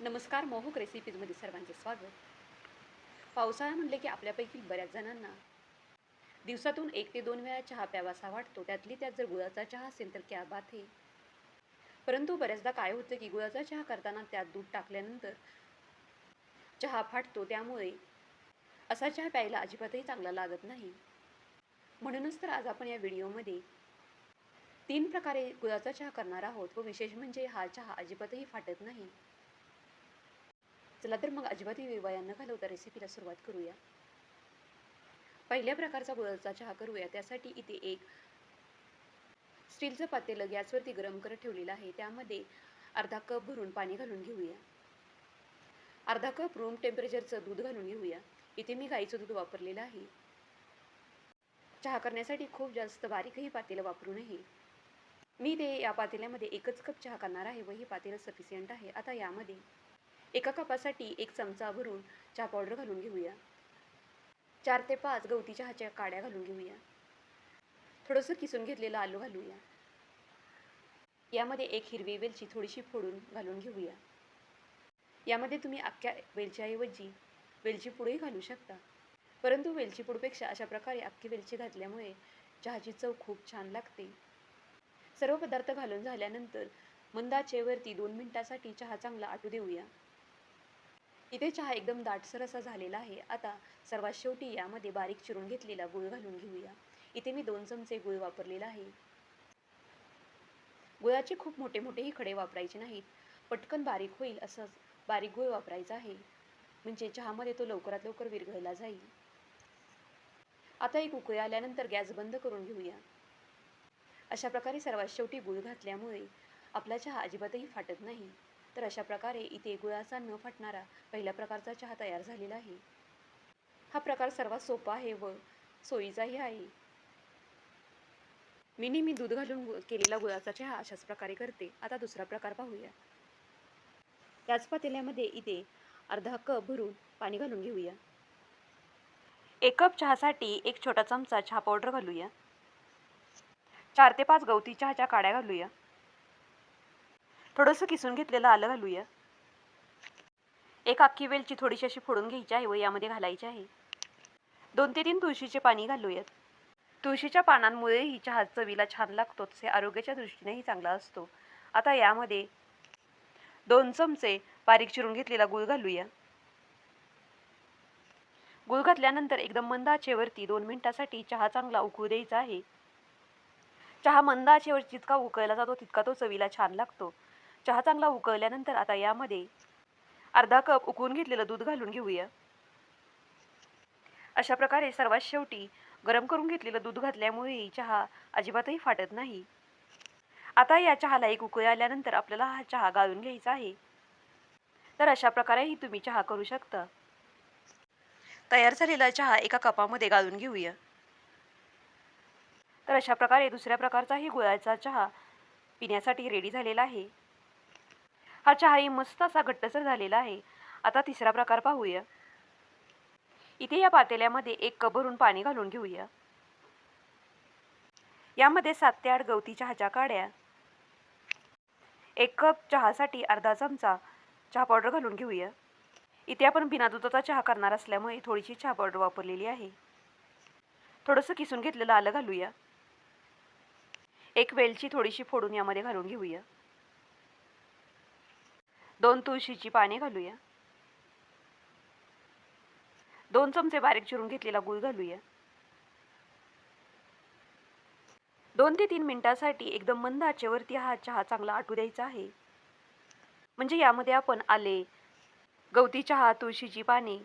नमस्कार मोहक रेसिपीजमध्ये सर्वांचे स्वागत. पावसाळा म्हणले की आपल्यापैकी बऱ्याच जणांना. दिवसातून एक ते दोन वेळा चहा प्यावासा वाटतो त्यातली त्यात जर गुळाचा चहा असेल तर क्या बात आहे परंतु बऱ्याचदा काय होतं की गुळाचा चहा करताना त्यात दूध टाकल्यानंतर चहा फाटतो त्यामुळे असा चहा प्यायला अजिबातही चांगला लागत नाही. म्हणूनच तर आज आपण या व्हिडिओमध्ये तीन प्रकारे गुळाचा चहा करणार आहोत व विशेष म्हणजे हा चहा अजिबातही फाटत नाही. चला तर मग अजिबातही वेळ न घालवता रेसिपीला सुरुवात करूया. पहिल्या प्रकारचा गुळाचा चहा करूया. त्यासाठी इथे एक स्टीलचं पातेलं गॅसवरती गरम करत ठेवलेलं आहे. त्यामध्ये अर्धा कप भरून पाणी घालून घेऊया. अर्धा कप रूम टेम्परेचरचं दूध घालून घेऊया. इथे मी गाईचं दूध वापरलेलं आहे. चहा करण्यासाठी खूप जास्त बारीकही पातेलं वापरू नये. मी ते या पातेल्यामध्ये एकच कप चहा करणार आहे व ही पातेलं सफिशियंट आहे. आता यामध्ये एका कपासाठी एक चमचा भरून चहा पावडर घालून घेऊया. चार ते पाच गवती चहाच्या काड्या घालून घेऊया. थोडंसं किसून घेतलेलं आलू घालूया. यामध्ये एक हिरवी वेलची थोडीशी फोडून घालून घेऊया. यामध्ये तुम्ही अख्ख्या वेलच्याऐवजी वेलची पूडही घालू शकता. परंतु वेलची पूडपेक्षा अशा प्रकारे अख्खी वेलची घातल्यामुळे चहाची चव खूप छान लागते. सर्व पदार्थ घालून झाल्यानंतर मंदाचेवरती दोन मिनटासाठी चहा चांगला आटू देऊया. इथे चहा एकदम दाटसर असा झालेला आहे. आता सर्वात शेवटी यामध्ये बारीक चिरून घेतलेला गुळ घालून घेऊया. इथे मी दोन चमचे गुळ वापरलेला आहे. गुळाचे खूप मोठे मोठेही खडे वापरायचे नाहीत. पटकन बारीक होईल असंच बारीक गुळ वापरायचा आहे. म्हणजे चहामध्ये तो लवकरात लवकर विरघळला जाईल. आता एक उकळी आल्यानंतर गॅस बंद करून घेऊया. अशा प्रकारे सर्वात शेवटी गुळ घातल्यामुळे आपला चहा अजिबातही फाटत नाही. तर अशा प्रकारे इथे गुळाचा न फाटणारा पहिल्या प्रकारचा चहा तयार झालेला आहे. हा प्रकार सर्वात सोपा आहे व सोयीचाही आहे. मी नेहमी दूध घालून केलेला गुळाचा चहा अशाच प्रकारे करते. आता दुसरा प्रकार पाहूया. त्याच पातेल्यामध्ये इथे अर्धा कप भरून पाणी घालून घेऊया. एक कप चहासाठी एक छोटा चमचा चहा पावडर घालूया. चार ते पाच गवती चहाच्या काड्या घालूया. थोडंसं किसून घेतलेलं आलं घालूया. एक अख्खी वेलची थोडीशी अशी फोडून घ्यायची आहे व यामध्ये घालायची आहे. दोन ते तीन तुळशीचे पाणी घालूयात. तुळशीच्या पानांमुळे ही चहा चवीला छान लागतो तसे आरोग्याच्या दृष्टीनेही चांगला असतो. आता यामध्ये दोन चमचे बारीक चिरून घेतलेला गुळ घालूया. गुळ घातल्यानंतर एकदम मंद आचेवरती दोन मिनिटासाठी चहा चांगला उकळू द्यायचा आहे. चहा मंद आचेवर जितका उकळला जातो तितका तो चवीला छान लागतो. चहा चांगला उकळल्यानंतर आता यामध्ये अर्धा कप उकळून घेतलेलं दूध घालून घेऊया. अशा प्रकारे सर्वात शेवटी गरम करून घेतलेलं दूध घातल्यामुळे चहा अजिबातही फाटत नाही. आता या चहाला एक उकळी आल्यानंतर आपल्याला हा चहा गाळून घ्यायचा आहे. तर अशा प्रकारेही तुम्ही चहा करू शकता. तयार झालेला चहा एका कपामध्ये गाळून घेऊया. तर अशा प्रकारे दुसऱ्या प्रकारचाही गुळाचा चहा पिण्यासाठी रेडी झालेला आहे. हा चहाही मस्त असा घट्टसर झालेला आहे. आता तिसरा प्रकार पाहूया. इथे या पातेल्यामध्ये एक कप भरून पाणी घालून घेऊया. यामध्ये सात ते आठ गवती चहाच्या काड्या. एक कप चहासाठी अर्धा चमचा चहा पावडर घालून घेऊया. इथे आपण बिना दुधाचा चहा करणार असल्यामुळे थोडीशी चहा पावडर वापरलेली आहे. थोडंसं किसून घेतलेलं आलं घालूया. एक वेलची थोडीशी फोडून यामध्ये घालून घेऊया. दोन तुळशीची पाने घालूया. दोन चमचे बारीक चिरून घेतलेला गुळ घालूया. दोन ते तीन मिनिटासाठी एकदम मंद आचेवरती हा चहा चांगला आटू द्यायचा आहे. म्हणजे यामध्ये आपण आले गवती चहा तुळशीची पाने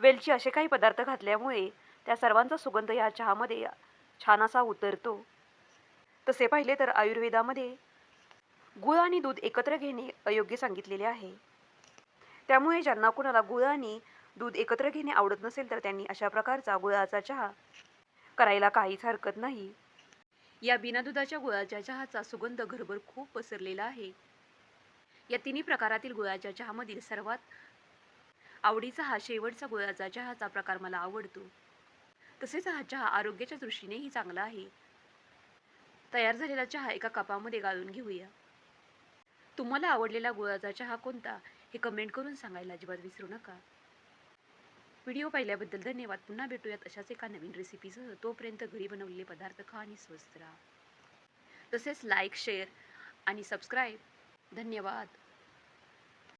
वेलची असे काही पदार्थ घातल्यामुळे त्या सर्वांचा सुगंध या चहामध्ये छान असा उतरतो. तसे पाहिले तर आयुर्वेदामध्ये गुळ आणि दूध एकत्र घेणे अयोग्य सांगितलेले आहे. त्यामुळे ज्यांना कुणाला गुळ आणि दूध एकत्र घेणे आवडत नसेल तर त्यांनी अशा प्रकारचा गुळाचा चहा करायला काहीच हरकत नाही. या बिना दुधाच्या गुळाच्या चहाचा सुगंध घरभर खूप पसरलेला आहे. या तिन्ही प्रकारातील गुळाच्या चहामधील सर्वात आवडीचा हा शेवटचा गुळाचा चहाचा प्रकार मला आवडतो. तसेच हा चहा आरोग्याच्या दृष्टीनेही चांगला आहे. तयार झालेला चहा एका कपामध्ये गाळून घेऊया. तुम्हाला आवडलेला गुळाचा चहा कोणता? हे कमेंट करून सांगायला अजिबात विसरू नका. व्हिडिओ पाहिल्याबद्दल धन्यवाद. पुन्हा भेटूयात अशाच एका नवीन रेसिपीसह तोपर्यंत घरी बनवलेले पदार्थ खा आणि स्वस्त राहा. तसेच लाईक शेअर आणि सबस्क्राईब धन्यवाद.